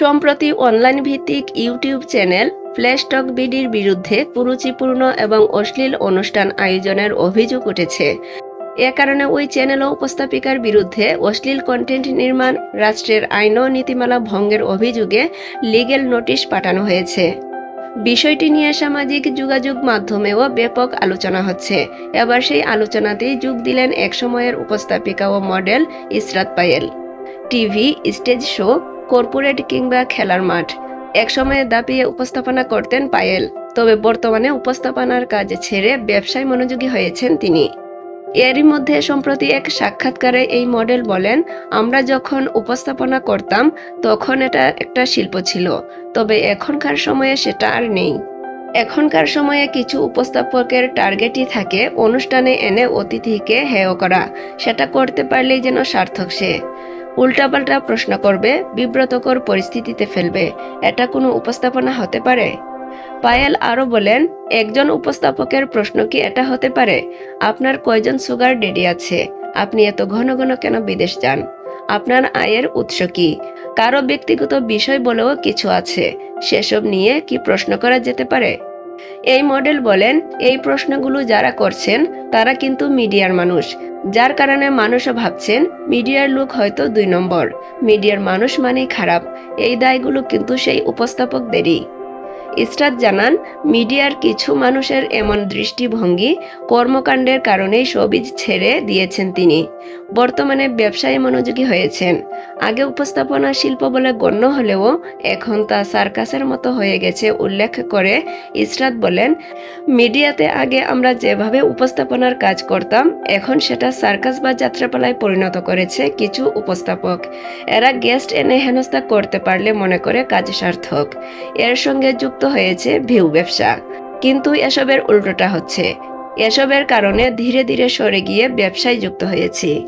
সম্প্রতি অনলাইন ভিত্তিক YouTube channel ফ্ল্যাশটক বিডির বিরুদ্ধে কুরুচিপূর্ণ এবং অশ্লীল অনুষ্ঠান আয়োজনের অভিযোগ উঠেছে। এ কারণে ওই চ্যানেল ও উপস্থাপিকার বিরুদ্ধে অশ্লীল কন্টেন্ট নির্মাণ, রাষ্ট্রের আইন ও নীতিমালা ভঙ্গের অভিযোগে লিগেল নোটিশ পাঠানো হয়েছে। বিষয়টি নিয়ে সামাজিক যোগাযোগ মাধ্যমেও ব্যাপক আলোচনা হচ্ছে। এবার সেই আলোচনাতেই যোগ দিলেন একসময়ের উপস্থাপিকা ও model Israt Payel. TV, stage show corporate কিংবা খেলার মাঠ। একসময়ে দাপিয়ে উপস্থাপনা করতেন পায়েল, তবে বর্তমানে উপস্থাপনার কাজ ছেড়ে ব্যবসায় মনোযোগী হয়েছেন তিনি। এরই মধ্যে সম্প্রতি এক সাক্ষাৎকারে এই মডেল বলেন, আমরা যখন উপস্থাপনা করতাম, তখন এটা একটা শিল্প ছিল, তবে এখনকার সময়ে সেটা আর নেই। এখনকার সময়ে কিছু উপস্থাপকের টার্গেটই থাকে, অনুষ্ঠানে এনে অতিথিকে হেয় করা, সেটা করতে পারলেই যেন সার্থক সে। উল্টাপাল্টা প্রশ্ন করবে, বিব্রতকর পরিস্থিতিতে ফেলবে। এটা কোনো উপস্থাপনা হতে পারে? পায়েল আরও বলেন, একজন উপস্থাপকের প্রশ্ন কি এটা হতে পারে? আপনার কয়জন সুগার ডেডি আছে? আপনি এত ঘন ঘন কেন বিদেশ যান? আপনার আয়ের উৎস কি? কারও ব্যক্তিগত বিষয় বলেও কিছু আছে। সেসব নিয়ে কি প্রশ্ন করা যেতে পারে? এই মডেল বলেন, এই প্রশ্নগুলো যারা করছেন, তারা কিন্তু মিডিয়ার মানুষ। যার কারণে মানুষও ভাবছেন, মিডিয়ার লোক হয়তো দুই নম্বর। মিডিয়ার মানুষ মানেই খারাপ। এই দায়গুলো কিন্তু সেই উপস্থাপকদেরই। ইসরাত জানান, মিডিয়ার কিছু মানুষের এমন দৃষ্টিভঙ্গি কর্মকাণ্ডের কারণেই সবিজ ছেড়ে দিয়েছেন তিনি। বর্তমানে ব্যবসায় মনোযোগী হয়েছেন। আগে উপস্থাপনা শিল্প বলে গণ্য হলেও এখন তা সার্কাসের মতো হয়ে গেছে উল্লেখ করে ইসরাত বলেন, মিডিয়াতে আগে আমরা যেভাবে উপস্থাপনার কাজ করতাম, এখন সেটা সার্কাস বা যাত্রাপালায় পরিণত করেছে কিছু উপস্থাপক। এরা গেস্ট এনে হেনস্থা করতে পারলে মনে করে কাজ সার্থক। এর সঙ্গে যুক্ত হয়েছে ভিউ ব্যবসা। কিন্তু এসবের উল্টোটা হচ্ছে, এসবের কারণে ধীরে ধীরে সরে গিয়ে ব্যবসায় যুক্ত হয়েছি।